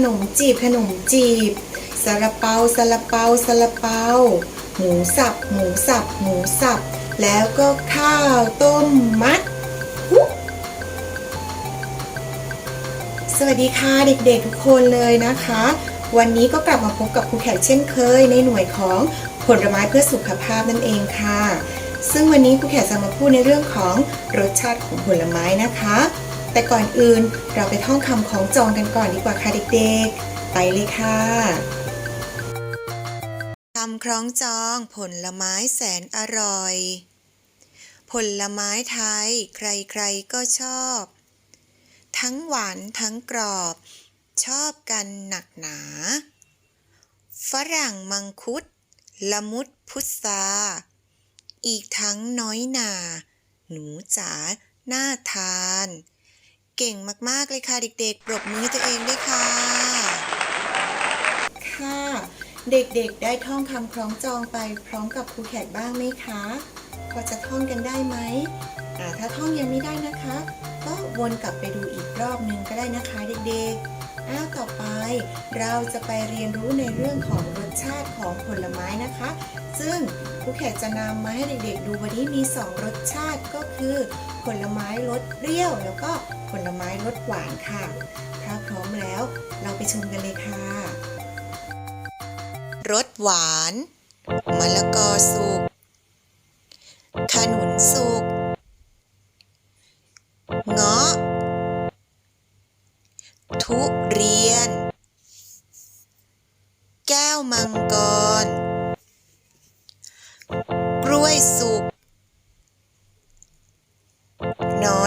ขนมจีบ ขนมจีบซาลาเปาซาลาเปาซาลาเปา หมูสับ หมูสับ หมูสับ แล้วก็ข้าวต้มมัด สวัสดีค่ะเด็กๆทุกคนเลยนะคะ วันนี้ก็กลับมาพบกับครูแขกเช่นเคย ในหน่วยของผลไม้เพื่อสุขภาพนั่นเองค่ะ ซึ่งวันนี้ครูแขกจะมาพูดในเรื่องของรสชาติของผลไม้นะคะ แต่ก่อนอื่นเราไปท่องคำของจองกันก่อนดีกว่าค่ะเด็กๆ ไปเลยค่ะคำคล้องจองผลไม้แสนอร่อย ผลไม้ไทย ใครๆก็ชอบ ทั้งหวานทั้งกรอบ ชอบกันหนักหนา ฝรั่งมังคุด ละมุดพุทราอีกทั้งน้อยหนา หนูจ๋าน่าทาน เก่งมากๆเลยค่ะเด็กๆ ปรบมือให้ตัวเองด้วยค่ะ ค่ะ เด็กๆ ได้ท่องคำคล้องจองไปพร้อมกับครูแขกบ้างไหมคะพอจะท่องกันได้ไหมถ้าท่องยังไม่ได้นะคะ ก็วนกลับไปดูอีกรอบนึงก็ได้นะคะเด็กๆแล้วต่อไป เราจะไปเรียนรู้ในเรื่องของรสชาติของผลไม้นะคะ ซึ่งครูแขกจะนำมาให้เด็กๆ ดูวันนี้มี 2 รสชาติก็คือ ผลไม้รสเปรี้ยว แล้วก็ผลไม้รสหวานค่ะ ถ้าพร้อมแล้วเราไปชมกันเลยค่ะรสหวานมะละกอสุกขนุนสุกเงาะทุเรียน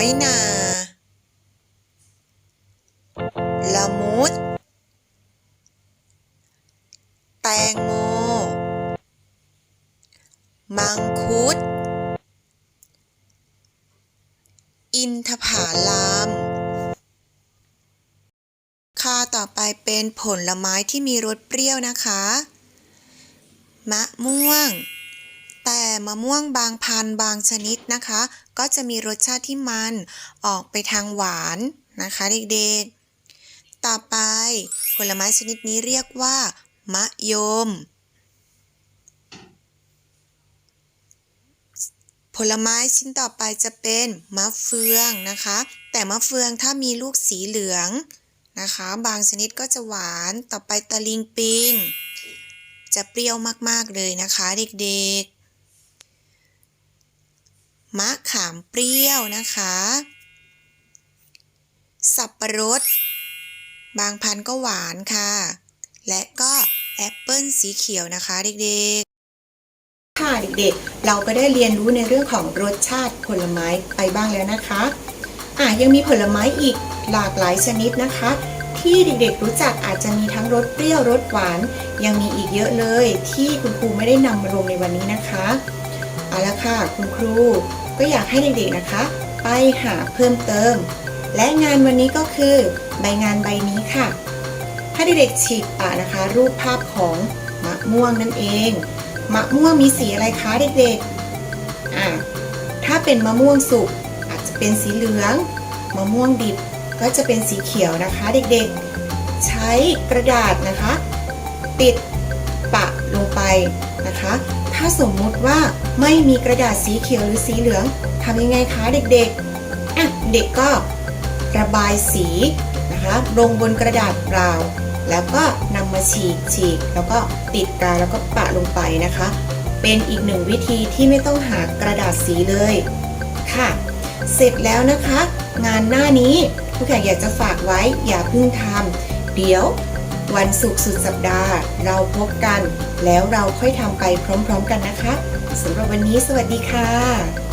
อยนา ละมุด แตงโม มังคุด อินทผลัมค่ะต่อไปเป็นผลไม้ที่มีรสเปรี้ยวนะคะ มะม่วง แต่มะม่วงบางพันธุ์บางชนิดนะคะ ก็จะมีรสชาติที่มันออกไปทางหวานนะคะเด็กๆ ต่อไปผลไม้ชนิดนี้เรียกว่ามะยม ผลไม้ชิ้นต่อไปจะเป็นมะเฟืองนะคะ แต่มะเฟืองถ้ามีลูกสีเหลืองนะคะ บางชนิดก็จะหวานต่อไปตะลิงปิงจะเปรี้ยวมาก ๆ เลยนะคะเด็ก ๆ มะขามเปรี้ยวนะคะ สับปะรด บางพันธุ์ก็หวานค่ะ และก็แอปเปิลสีเขียวนะคะเด็กๆ ค่ะเด็กๆ เราก็ได้เรียนรู้ในเรื่องของรสชาติผลไม้ไปบ้างแล้วนะคะอะยังมีผลไม้อีกหลากหลายชนิดนะคะ ที่เด็กๆรู้จักอาจจะมีทั้งรสเปรี้ยวรสหวาน ยังมีอีกเยอะเลยที่คุณครูไม่ได้นำมารวมในวันนี้นะคะเอาละค่ะ คุณครู ก็อยากให้เด็กๆนะคะ ไปหาเพิ่มเติม และงานวันนี้ก็คือใบงานใบนี้ค่ะให้เด็กๆฉีกปากนะคะ รูปภาพของมะม่วงนั่นเองมะม่วงมีสีอะไรคะเด็กๆอะถ้าเป็นมะม่วงสุกอาจจะเป็นสีเหลือง มะม่วงดิบก็จะเป็นสีเขียวนะคะเด็กๆ ใช้กระดาษนะคะ ติดปะลงไปนะคะ ถ้าสมมุติว่าไม่มีกระดาษสีเขียวหรือสีเหลืองทำยังไงคะเด็กๆอะเด็กก็ระบายสีนะคะลงบนกระดาษเปล่า แล้วก็นำมาฉีกฉีกแล้วก็ติดกาวแล้วก็ปะลงไปนะคะ เป็นอีกหนึ่งวิธีที่ไม่ต้องหากระดาษสีเลยค่ะ เสร็จแล้วนะคะ งานหน้านี้ผู้แขกอยากจะฝากไว้อย่าเพิ่งทำเดี๋ยว วันศุกร์สุดสัปดาห์ เราพบกัน แล้วเราค่อยทำไปพร้อมๆกันนะคะสำหรับวันนี้สวัสดีค่ะ